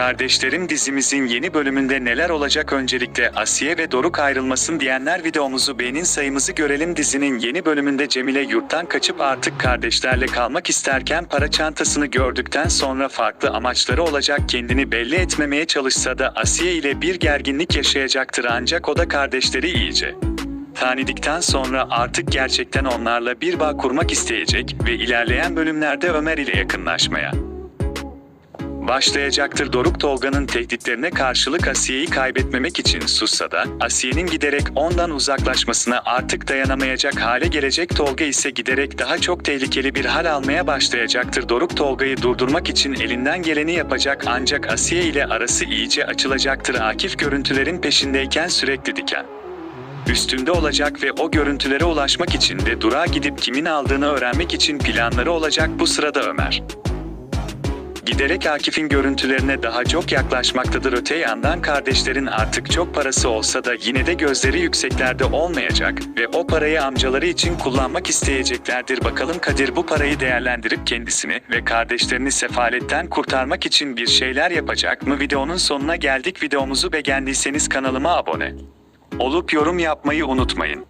Kardeşlerim dizimizin yeni bölümünde neler olacak? Öncelikle Asiye ve Doruk ayrılmasın diyenler videomuzu beğenin. Sayımızı görelim. Dizinin yeni bölümünde Cemile yurttan kaçıp artık kardeşlerle kalmak isterken para çantasını gördükten sonra farklı amaçları olacak. Kendini belli etmemeye çalışsa da Asiye ile bir gerginlik yaşayacaktır. Ancak o da kardeşleri iyice tanıdıktan sonra artık gerçekten onlarla bir bağ kurmak isteyecek ve ilerleyen bölümlerde Ömer ile yakınlaşmaya başlayacaktır. Doruk Tolga'nın tehditlerine karşılık Asiye'yi kaybetmemek için sussa da Asiye'nin giderek ondan uzaklaşmasına artık dayanamayacak hale gelecek Tolga ise giderek daha çok tehlikeli bir hal almaya başlayacaktır. Doruk Tolga'yı durdurmak için elinden geleni yapacak ancak Asiye ile arası iyice açılacaktır. Akif görüntülerin peşindeyken sürekli diken üstünde olacak ve o görüntülere ulaşmak için de durağa gidip kimin aldığını öğrenmek için planları olacak bu sırada Ömer. Giderek Akif'in görüntülerine daha çok yaklaşmaktadır. Öte yandan kardeşlerin artık çok parası olsa da yine de gözleri yükseklerde olmayacak ve o parayı amcaları için kullanmak isteyeceklerdir. Bakalım Kadir bu parayı değerlendirip kendisini ve kardeşlerini sefaletten kurtarmak için bir şeyler yapacak mı? Videonun sonuna geldik. Videomuzu beğendiyseniz kanalıma abone olup yorum yapmayı unutmayın.